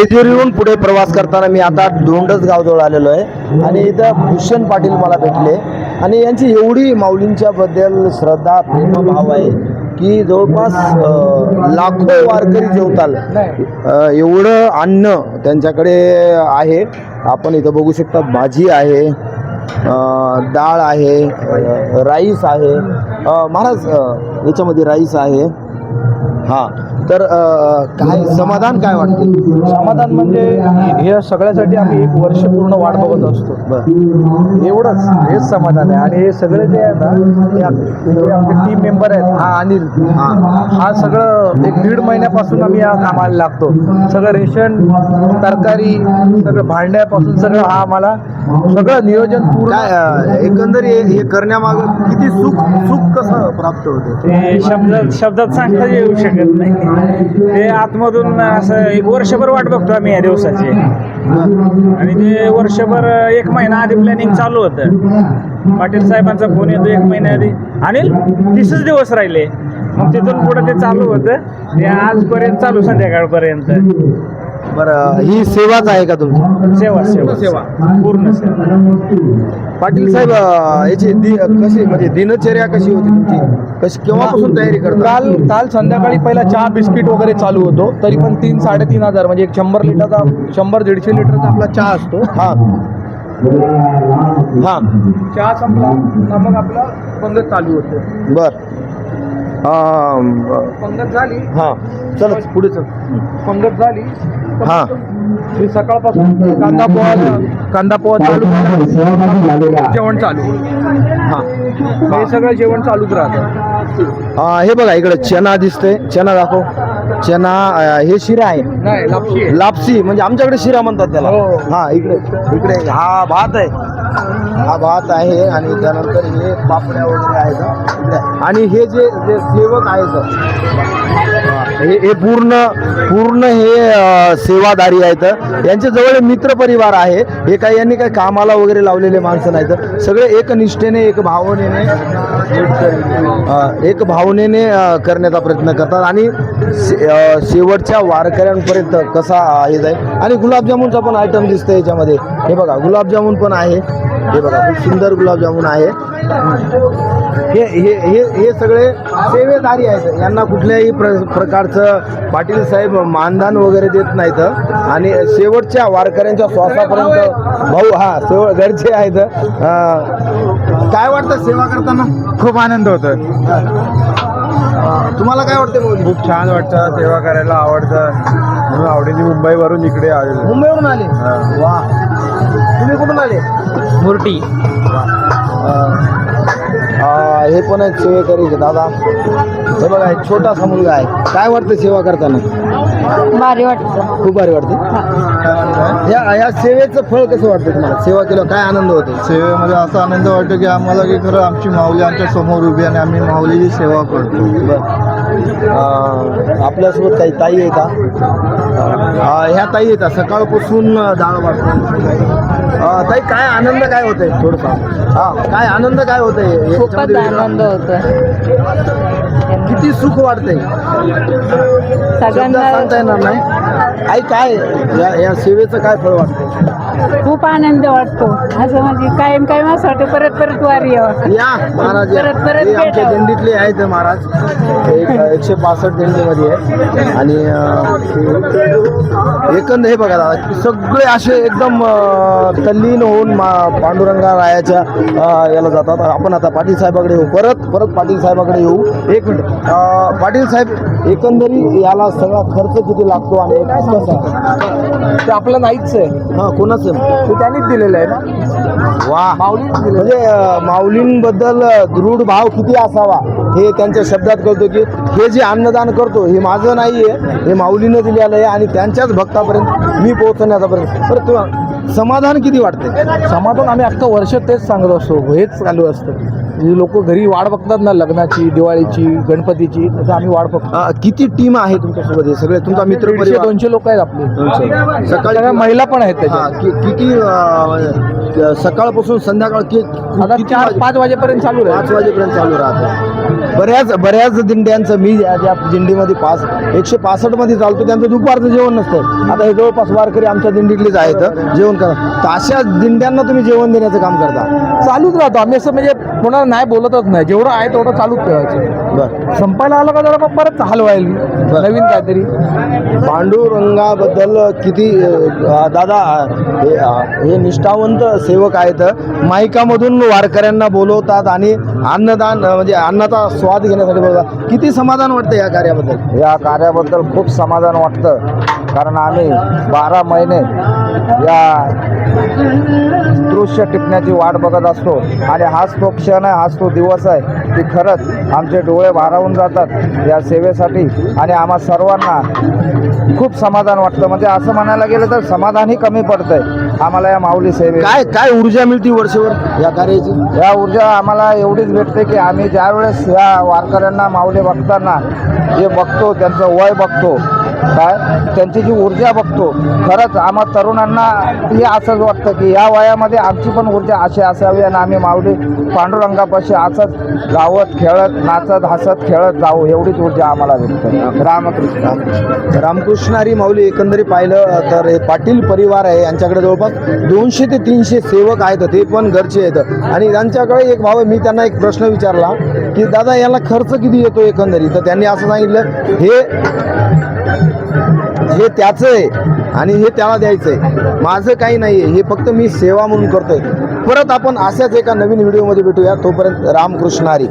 जेजुरीहून पुढे प्रवास करताना मी आता दोंडस गावजवळ आलेलो आहे. आणि इथं भूषण पाटील मला भेटले. आणि यांची एवढी माऊलींच्या बद्दल श्रद्धा प्रेमभाव आहे की जवळपास लाखो वारकरी जेवताल. एवढं अन्न त्यांच्याकडे आहे. आपण इथं बघू शकता भाजी आहे डाळ आहे राईस आहे. महाराज याच्यामध्ये राईस आहे. हां. तर काय समाधान काय वाटते? समाधान म्हणजे हे सगळ्यासाठी आम्ही एक वर्ष पूर्ण वाट बघत असतो. बरं. एवढंच हेच समाधान आहे. आणि हे सगळे जे आहे ना हे हे आमचे टीम मेंबर आहेत हा अनिल. हां. हा सगळं एक दीड महिन्यापासून आम्ही या कामाला लागतो. सगळं रेशन तरकारी सगळं भांड्यापासून सगळं हा आम्हाला सगळं नियोजन पूर्ण काय अ, एकंदर हे हे करण्यामागं किती सुख सुख कसं प्राप्त होते? ते शब्दात शब्दात सांगता येऊ शकत नाही. ते आतमधून असं एक वर्षभर वाट बघतो आम्ही या दिवसाची. आणि ते वर्षभर एक महिना आधी प्लॅनिंग चालू होतं. पाटील साहेबांचा फोन येतो एक महिना आधी. अनिल तीसच दिवस राहिले. मग तिथून पुढं ते चालू होतं. ते आजपर्यंत चालू संध्याकाळपर्यंत. बरं ही सेवाच आहे का तुमची? सेवा सेवा सेवा. पूर्ण सेवा. पाटील साहेब अ, याची दि कशी म्हणजे दिनचर्या कशी होती तुमची? कशी केव्हापासून तयारी करता? काल काल संध्याकाळी पहिला चहा बिस्किट वगैरे चालू होतो. तरी पण तीन साडेतीन हजार म्हणजे एक शंभर लिटरचा शंभर दीडशे लिटरचा आपला चहा असतो. हां. हां. चहा संपला का मग आपला पंगत चालू होते. बर. अं, पंगत झाली. हां चल. पुढे चल. पंगत झाली. हां. मी सकाळपासून कांदा पोहा कांदा पोहा चालू. जेवण चालू. हां. हे सगळं जेवण चालूच राहतं. अं, हे बघा इकडे चना दिसतंय. चना दाखव. चना हे शिरा आहे. नाही लापशी आहे. लापसी म्हणजे आमच्याकडे शिरा म्हणतात त्याला. हो. हा इकडे इकडे हा भात आहे. हा भात आहे आणि त्यानंतर हे पापड्या वगैरे आहेत. आणि हे जे जे सेवक आहेत हे हे पूर्ण पूर्ण हे सेवादारी आहेत. यांच्या जवळ मित्र परिवार आहे. हे काही यांनी काही कामाला वगैरे लावलेले माणसं नाहीत. सगळे एक निष्ठेने एक भावनेने एक भावनेने करण्याचा प्रयत्न करतात. आणि शे- शेवटच्या वारकऱ्यांपर्यंत कसा हे जाईल. आणि गुलाबजामुनचा पण आयटम दिसतं याच्यामध्ये. हे बघा गुलाबजामुन पण आहे. हे बघा खूप सुंदर गुलाबजामुन आहे. हे हे हे हे सगळे सेवेदारी आहेत. यांना कुठल्याही प्र प्रकारचं पाटील साहेब मानधन वगैरे देत नाहीत. आणि शेवटच्या वारकऱ्यांच्या श्वासापर्यंत भाऊ हा शेवट घरचे आहेत. काय वाटतं सेवा करताना? खूप आनंद होतो तुम्हाला काय वाटतं भाऊ खूप छान वाटतं सेवा करायला आवडतं. म्हणून आवडीने मुंबईवरून इकडे आलेलो. मुंबईवरून आले? वा. तुम्ही कुठून आले? मुरटी. अं, हे पण आहेत सेवेकरी दादा. हे बघा एक छोटासा मुलगा आहे. काय वाटतं सेवा करताना? भारी वाटतं. खूप भारी वाटते. या या सेवेचं फळ कसं वाटतं तुम्हाला? सेवा केलं काय आनंद होतो? सेवेमध्ये असा आनंद वाटतो की आम्हाला की खरं आमची माऊली आमच्यासमोर उभी आहे आणि आम्ही माऊलीची सेवा करतो. अं, आपल्यासोबत काही ताई आहे का अं, ह्या ताई येतात सकाळपासून डाळ वाटतो. ताई काय आनंद काय होतंय? थोडंसा. हा काय आनंद काय होतंय? खूपच याच्यामध्ये आनंद होतोय. किती सुख वाटतंय शब्दात सगळ्यांना सांगता येणार नाही. आई काय? या या सेवेचं काय फळ वाटतं खूप आनंद वाटतो. असं म्हणजे कायम कायम असं वाटतं. परत परत वारी यावं. या महाराज या. परत- परत हे आमच्या भेटावं. दिंडीतले आहेत महाराज. एक एकशे पासष्ट दिंडीमध्ये आहे. आणि अं, एकंद हे बघा दादा सगळे असे एकदम अं, तल्लीन होऊन मा पांडुरंगा रायाच्या अं, याला जातात. आपण आता पाटील साहेबाकडे येऊ. परत परत पाटील साहेबाकडे येऊ. एक मिनिट. अं, पाटील साहेब एकंदरीत याला सगळा खर्च किती लागतो आणि कसा? ते आपलं नाहीच आहे. हां कोणाचं? ते त्यांनीच दिलेलं आहे ना? वा. माऊलीच दिलेलं म्हणजे माऊलींबद्दल दृढ भाव किती असावा हे त्यांच्या शब्दात कळतो की हे जे अन्नदान करतो हे माझं नाही आहे हे माऊलीनं दिलेलं आहे आणि त्यांच्याच भक्तापर्यंत मी पोहोचण्याचा प्रयत्न बरं तुला समाधान किती वाटते समाधान आम्ही अख्खं वर्ष तेच सांगत असतो हेच चालू असतं. लोक घरी वाट बघतात ना लग्नाची दिवाळीची गणपतीची तसं आम्ही वाट बघतो. अं, किती टीम आहे तुमच्यासोबत हे? सगळे तुमचा मित्र दीडशे परिवार दोनशे लोक आहेत आपले. सकाळी सगळ्या महिला पण आहेत हा, त्याच्यात कि- किती अं, सकाळपासून संध्याकाळ कि- आता किती चार वाजे- पाच वाजेपर्यंत चालू पाच राहील वाजेपर्यंत चालू राहते. बऱ्याच बऱ्याच दिंड्यांचं मी ज्या ज्या दिंडीमध्ये पास एकशे पासष्टमध्ये चालतो त्यांचं दुपारचं जेवण नसतं. आता हे जवळपास वारकरी आमच्या दिंडीतलेच आहेत जेवण करा. तर अशा दिंड्यांना तुम्ही जेवण देण्याचं काम करता. चालूच राहतो. आम्ही असं म्हणजे कोणाला नाही बोलतच नाही. जेवढं आहे तेवढं चालूच ठेवायचं. बरं. संपायला आलं का जरा मग परत हलवायला नवीन काहीतरी. पांडुरंगाबद्दल किती दादा हे हे निष्ठावंत सेवक आहेत मायकामधून वारकऱ्यांना बोलवतात आणि अन्नदान म्हणजे अन्नाचा स्वाद घेण्यासाठी बघा किती समाधान वाटतं या कार्याबद्दल? या कार्याबद्दल खूप समाधान वाटतं. कारण आम्ही बारा महिने या दृश्य टिपण्याची वाट बघत असतो. आणि हाच तो क्षण आहे हाच तो दिवस आहे की खरंच आमचे डोळे भारावून जातात या सेवेसाठी. आणि आम्हा सर्वांना खूप समाधान वाटतं. म्हणजे असं म्हणायला गेलं तर समाधानही कमी पडतंय. आम्हाला या माऊली सेवे काय काय ऊर्जा मिळते वर्षभर या कार्याची? या ऊर्जा आम्हाला एवढीच भेटते की आम्ही ज्यावेळेस या वारकऱ्यांना माऊली बघताना जे बघतो त्यांचं वय बघतो काय? त्यांची जी ऊर्जा बघतो खरंच आम्हा तरुणांना हे असंच वाटतं की या वयामध्ये आमची पण ऊर्जा अशी असावी आणि आम्ही माऊली पांडुरंगापाशी असंच गावत खेळत नाचत हसत खेळत जाऊ एवढीच ऊर्जा आम्हाला भेटते. रामकृष्ण. रामकृष्णारी माऊली एकंदरीत पाहिलं तर हे पाटील परिवार आहे. यांच्याकडे जवळपास दोनशे ते तीनशे सेवक आहेत. ते पण घरचे आहेत. आणि त्यांच्याकडे एक भाव मी त्यांना एक प्रश्न विचारला की दादा याला खर्च किती येतो एकंदरीत? तर त्यांनी असं सांगितलं हे हे त्याचं आहे आणि हे त्याला द्यायचं आहे माझं काही नाही आहे हे फक्त मी सेवा म्हणून करतोय. परत आपण अशाच एका नवीन व्हिडिओमध्ये भेटूया. तोपर्यंत रामकृष्ण हरी.